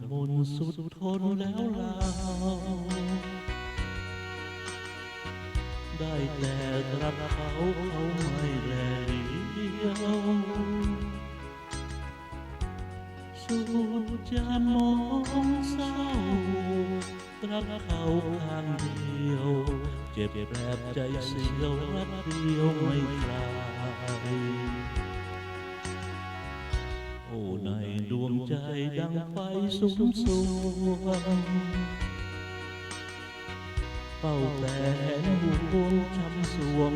ระมนสุดทนแล้วลาได้แต่รักเขาเขาไม่แลเลียวสุดจะมองเศร้ารักเขาข้างเดียว เจ็บแปรบใจเสียวรักเดียวไม่คลาย ดวงใจดังไฟสุมสวงเป้าแต่แหนห่วงช้ำสวง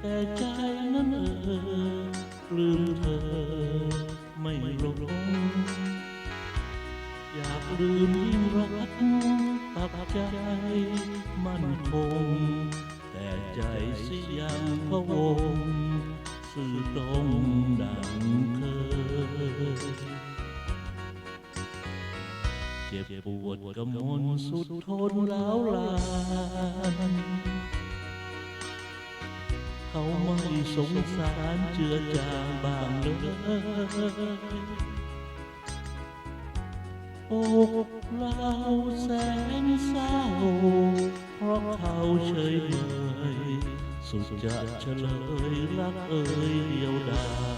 แต่ใจนั้นเออลืมเธอไม่ลงอยากลืมยิ่งรักตักใจมันคงแต่ใจสิยังพะวงสื่อตรงดังเคยเจ็บปวดกำมลสุดทนร้วรา ไม่สงสารเจือจางบางเลยอกเราแสนเศร้า เพราะเขาเฉยเมยสุดจะเฉลยรักเอ่ยเดียวดาย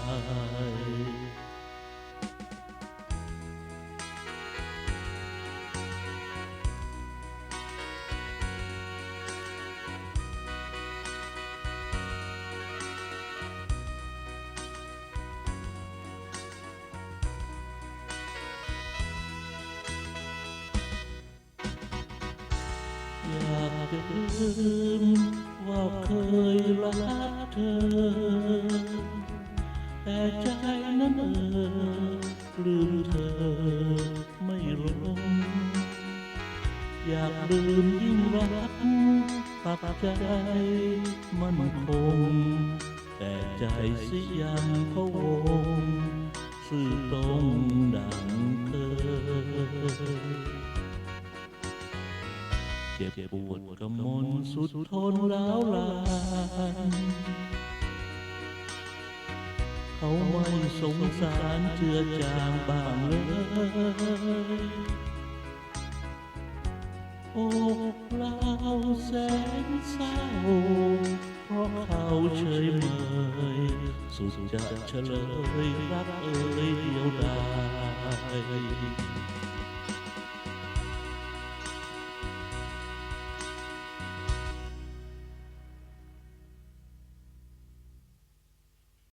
ลืมว่าเคยรักเธอ แต่ใจนั้นเออลืมเธอไม่ลง อยากลืมยิ่งรักปักใจมันคงแต่ใจสิยังพะวงสื่อตรงดัง จ็บปวดกำมลสุดทนร้าวรานเขาไม่สงสารเจือจางบ้างเลยอกเราแสนเศร้าเพราะเขาเฉยเมยสุดจะเฉลยรักเอ่ย